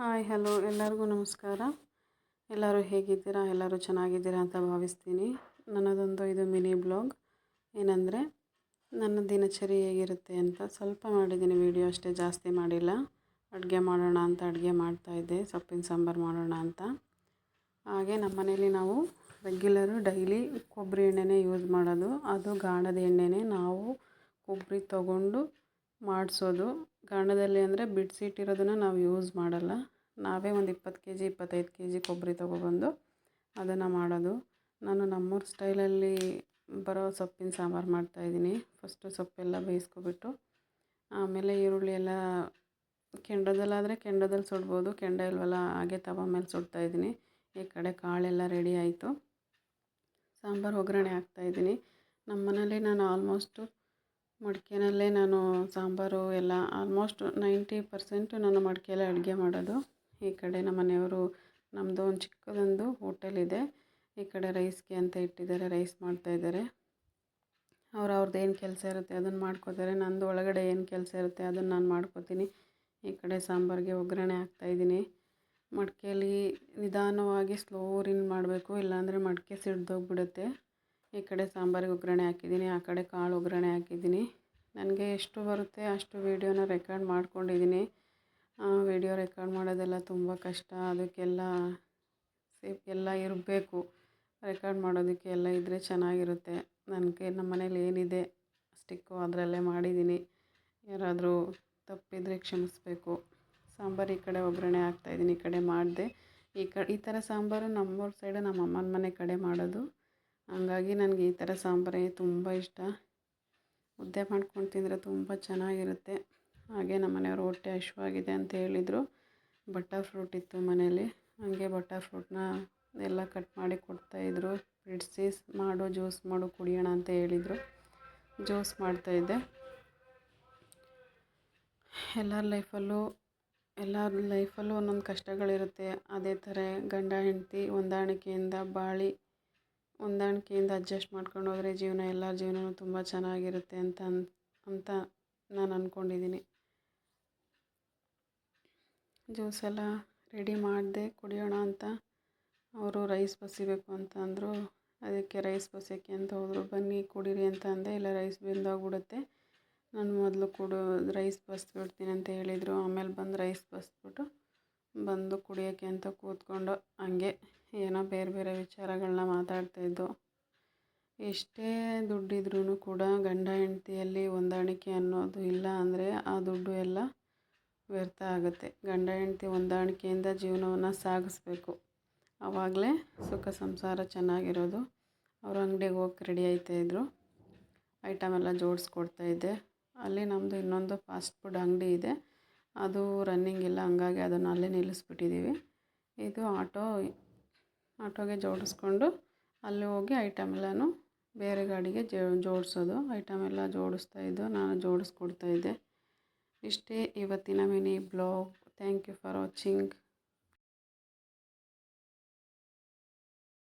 Hi, hello, ಎಲ್ಲರಿಗೂ ನಮಸ್ಕಾರ. ಎಲ್ಲರೂ ಹೇಗಿದ್ದೀರಾ? ಎಲ್ಲರೂ ಚೆನ್ನಾಗಿದ್ದೀರಾ ಅಂತ ಭಾವಿಸ್ತೀನಿ. ನನ್ನದೊಂದು ಇದು ಮಿನಿ ಬ್ಲಾಗ್. ಏನಂದರೆ, ನನ್ನ ದಿನಚರಿ ಹೇಗಿರುತ್ತೆ ಅಂತ ಸ್ವಲ್ಪ ಮಾಡಿದ್ದೀನಿ ವೀಡಿಯೋ ಅಷ್ಟೇ ಜಾಸ್ತಿ ಮಾಡಿಲ್ಲ. ಅಡುಗೆ ಮಾಡೋಣ ಅಂತ ಅಡುಗೆ ಮಾಡ್ತಾಯಿದ್ದೆ ಸೊಪ್ಪಿನ ಸಾಂಬಾರು ಮಾಡೋಣ ಅಂತ. ಹಾಗೆ ನಮ್ಮ ಮನೇಲಿ ನಾವು ರೆಗ್ಯುಲರು ಡೈಲಿ ಕೊಬ್ಬರಿ ಎಣ್ಣೆನೇ ಯೂಸ್ ಮಾಡೋದು. ಅದು ಗಾಣದ ಎಣ್ಣೆನೇ ನಾವು ಕೊಬ್ಬರಿ ತಗೊಂಡು ಮಾಡಿಸೋದು. ಗಾಣದಲ್ಲಿ ಅಂದರೆ ಬಿಡಿಸಿಟ್ಟಿರೋದನ್ನು ನಾವು ಯೂಸ್ ಮಾಡಲ್ಲ. ನಾವೇ ಒಂದು ಇಪ್ಪತ್ತು ಕೆ ಜಿ ಇಪ್ಪತ್ತೈದು ಕೆ ಜಿ ಕೊಬ್ಬರಿ ತೊಗೊಬಂದು ಅದನ್ನು ಮಾಡೋದು. ನಾನು ನಮ್ಮೂರ ಸ್ಟೈಲಲ್ಲಿ ಬರೋ ಸೊಪ್ಪಿನ ಸಾಂಬಾರು ಮಾಡ್ತಾಯಿದ್ದೀನಿ ಫಸ್ಟು ಸೊಪ್ಪೆಲ್ಲ ಬೇಯಿಸ್ಕೊಬಿಟ್ಟು, ಆಮೇಲೆ ಈರುಳ್ಳಿ ಎಲ್ಲ ಕೆಂಡದಲ್ಲಾದರೆ ಕೆಂಡದಲ್ಲಿ ಸುಡ್ಬೋದು, ಕೆಂಡ ಇಲ್ವಲ್ಲ ಹಾಗೆ ತವ ಮೇಲೆ ಸುಡ್ತಾಯಿದ್ದೀನಿ ಈ ಕಡೆ ಕಾಳೆಲ್ಲ ರೆಡಿ ಆಯಿತು. ಸಾಂಬಾರು ಒಗ್ಗರಣೆ ಹಾಕ್ತಾಯಿದ್ದೀನಿ ನಮ್ಮ ಮನೇಲಿ ನಾನು ಆಲ್ಮೋಸ್ಟು ಮಡಿಕೆನಲ್ಲೇ ನಾನು ಸಾಂಬಾರು ಎಲ್ಲ ಆಲ್ಮೋಸ್ಟ್ ನೈಂಟಿ ಪರ್ಸೆಂಟು ನಾನು ಮಡಿಕೆಯಲ್ಲೇ ಅಡುಗೆ ಮಾಡೋದು. ಈ ಕಡೆ ನಮ್ಮ ಮನೆಯವರು ನಮ್ಮದು ಒಂದು ಚಿಕ್ಕದೊಂದು ಹೋಟೆಲ್ ಇದೆ. ಈ ಕಡೆ ರೈಸ್ಗೆ ಅಂತ ಇಟ್ಟಿದ್ದಾರೆ ರೈಸ್ ಮಾಡ್ತಾಯಿದ್ದಾರೆ ಅವ್ರು ಅವ್ರದ್ದು ಏನು ಕೆಲಸ ಇರುತ್ತೆ ಅದನ್ನು ಮಾಡ್ಕೋತಾರೆ. ನಂದು ಒಳಗಡೆ ಏನು ಕೆಲಸ ಇರುತ್ತೆ ಅದನ್ನು ನಾನು ಮಾಡ್ಕೋತೀನಿ. ಈ ಕಡೆ ಸಾಂಬಾರಿಗೆ ಒಗ್ಗರಣೆ ಹಾಕ್ತಾಯಿದ್ದೀನಿ ಮಡಿಕೆಯಲ್ಲಿ ನಿಧಾನವಾಗಿ ಸ್ಲೋ ರಿನ್ ಮಾಡಬೇಕು, ಇಲ್ಲಾಂದರೆ ಮಡಿಕೆ ಸಿಡ್ದೋಗ್ಬಿಡುತ್ತೆ. ಈ ಕಡೆ ಸಾಂಬಾರಿಗೆ ಒಗ್ಗರಣೆ ಹಾಕಿದ್ದೀನಿ, ಆ ಕಡೆ ಕಾಳು ಒಗ್ಗರಣೆ ಹಾಕಿದ್ದೀನಿ. ನನಗೆ ಎಷ್ಟು ಬರುತ್ತೆ ಅಷ್ಟು ವೀಡಿಯೋನ ರೆಕಾರ್ಡ್ ಮಾಡ್ಕೊಂಡಿದ್ದೀನಿ. ವೀಡಿಯೋ ರೆಕಾರ್ಡ್ ಮಾಡೋದೆಲ್ಲ ತುಂಬ ಕಷ್ಟ. ಅದಕ್ಕೆಲ್ಲ ಸೇಫ್, ಎಲ್ಲ ಇರಬೇಕು. ರೆಕಾರ್ಡ್ ಮಾಡೋದಕ್ಕೆ ಎಲ್ಲ ಇದ್ದರೆ ಚೆನ್ನಾಗಿರುತ್ತೆ. ನನಗೆ ನಮ್ಮ ಮನೇಲಿ ಏನಿದೆ, ಸ್ಟಿಕ್ಕು ಅದರಲ್ಲೇ ಮಾಡಿದ್ದೀನಿ. ಯಾರಾದರೂ ತಪ್ಪಿದರೆ ಕ್ಷಮಿಸಬೇಕು. ಸಾಂಬಾರು ಈ ಕಡೆ ಒಗ್ಗರಣೆ ಹಾಕ್ತಾಯಿದ್ದೀನಿ ಈ ಕಡೆ ಮಾಡಿದೆ. ಈ ಕ, ಈ ಥರ ಸಾಂಬಾರು ನಮ್ಮೂರ ಸೈಡು ನಮ್ಮ ಅಮ್ಮನ ಮನೆ ಕಡೆ ಮಾಡೋದು ಹಂಗಾಗಿ ನನಗೆ ಈ ಥರ ಸಾಂಬಾರೇ ತುಂಬ ಇಷ್ಟ. ಮುದ್ದೆ ಮಾಡ್ಕೊಂಡು ತಿಂದರೆ ತುಂಬ ಚೆನ್ನಾಗಿರುತ್ತೆ. ಹಾಗೆ ನಮ್ಮ ಮನೆಯವ್ರು ಹೊಟ್ಟೆ ಹಶ್ವಾಗಿದೆ ಅಂತ ಹೇಳಿದರು. ಬಟರ್ ಫ್ರೂಟ್ ಇತ್ತು ಮನೆಯಲ್ಲಿ. ಹಾಗೆ ಬಟರ್ ಫ್ರೂಟ್ನ ಎಲ್ಲ ಕಟ್ ಮಾಡಿ ಕೊಡ್ತಾಯಿದ್ರು ಬಿಡಿಸಿ ಮಾಡು, ಜ್ಯೂಸ್ ಮಾಡು, ಕುಡಿಯೋಣ ಅಂತ ಹೇಳಿದರು. ಜ್ಯೂಸ್ ಮಾಡ್ತಾಯಿದ್ದೆ ಎಲ್ಲರ ಲೈಫಲ್ಲೂ ಎಲ್ಲರ ಲೈಫಲ್ಲೂ ಒಂದೊಂದು ಕಷ್ಟಗಳಿರುತ್ತೆ. ಅದೇ ಥರ ಗಂಡ, ಹೆಂಡತಿ, ಹೊಂದಾಣಿಕೆಯಿಂದ ಬಾಳಿ ಹೊಂದಾಣಿಕೆಯಿಂದ ಅಡ್ಜಸ್ಟ್ ಮಾಡ್ಕೊಂಡು ಹೋದರೆ ಜೀವನ ಎಲ್ಲರ ಜೀವನವೂ ತುಂಬ ಚೆನ್ನಾಗಿರುತ್ತೆ ಅಂತ ಅಂತ ನಾನು ಅಂದ್ಕೊಂಡಿದ್ದೀನಿ ಜ್ಯೂಸ್ ಎಲ್ಲ ರೆಡಿ ಮಾಡಿದೆ ಕುಡಿಯೋಣ ಅಂತ. ಅವರು ರೈಸ್ ಬಸಿಬೇಕು ಅಂತ ಅಂದರು. ಅದಕ್ಕೆ ರೈಸ್ ಬಸಿಯೋಕ್ಕೆ ಅಂತ ಹೋದರು. ಬನ್ನಿ ಕುಡೀರಿ ಅಂತ ಅಂದೆ. ಇಲ್ಲ ರೈಸ್ ಬೆಂದೋಗ್ಬಿಡುತ್ತೆ. ನಾನು ಮೊದಲು ಕುಡು, ರೈಸ್ ಬಸ್ಬಿಡ್ತೀನಿ ಅಂತ ಹೇಳಿದರು. ಆಮೇಲೆ ಬಂದು ರೈಸ್ ಬಸ್ಬಿಟ್ಟು ಬಂದು ಕುಡಿಯೋಕ್ಕೆ ಅಂತ ಕೂತ್ಕೊಂಡು ಹಂಗೆ ಏನೋ ಬೇರೆ ಬೇರೆ ವಿಚಾರಗಳನ್ನ ಮಾತಾಡ್ತಾಯಿದ್ದು ಎಷ್ಟೇ ದುಡ್ಡಿದ್ರೂ ಕೂಡ ಗಂಡ ಹೆಂಡತಿಯಲ್ಲಿ ಹೊಂದಾಣಿಕೆ ಅನ್ನೋದು ಇಲ್ಲ ಅಂದರೆ ಆ ದುಡ್ಡು ಎಲ್ಲ ವ್ಯರ್ಥ ಆಗುತ್ತೆ. ಗಂಡ ಹೆಂಡತಿ ಹೊಂದಾಣಿಕೆಯಿಂದ ಜೀವನವನ್ನು ಸಾಗಿಸ್ಬೇಕು. ಆವಾಗಲೇ ಸುಖ ಸಂಸಾರ ಚೆನ್ನಾಗಿರೋದು. ಅವರು ಅಂಗಡಿಗೆ ಹೋಗಿ ರೆಡಿ ಆಯ್ತಾಯಿದ್ರು ಐಟಮ್ ಎಲ್ಲ ಜೋಡಿಸ್ಕೊಡ್ತಾಯಿದ್ದೆ ಅಲ್ಲಿ ನಮ್ಮದು ಇನ್ನೊಂದು ಫಾಸ್ಟ್ ಫುಡ್ ಅಂಗಡಿ ಇದೆ. ಅದು ರನ್ನಿಂಗ್ ಇಲ್ಲ, ಹಂಗಾಗಿ ಅದನ್ನು ಅಲ್ಲೇ ನಿಲ್ಲಿಸ್ಬಿಟ್ಟಿದ್ದೀವಿ ಇದು ಆಟೋ ಆಟೋಗೆ ಜೋಡಿಸ್ಕೊಂಡು ಅಲ್ಲಿ ಹೋಗಿ ಐಟಮ್ ಎಲ್ಲನೂ ಬೇರೆ ಗಾಡಿಗೆ ಜೋಡಿಸೋದು. ಐಟಮ್ ಎಲ್ಲ ಜೋಡಿಸ್ತಾ ಇದ್ದು ನಾನು ಜೋಡಿಸ್ಕೊಡ್ತಾಯಿದ್ದೆ ಇಷ್ಟೇ ಇವತ್ತಿನ mini blog. Thank you for watching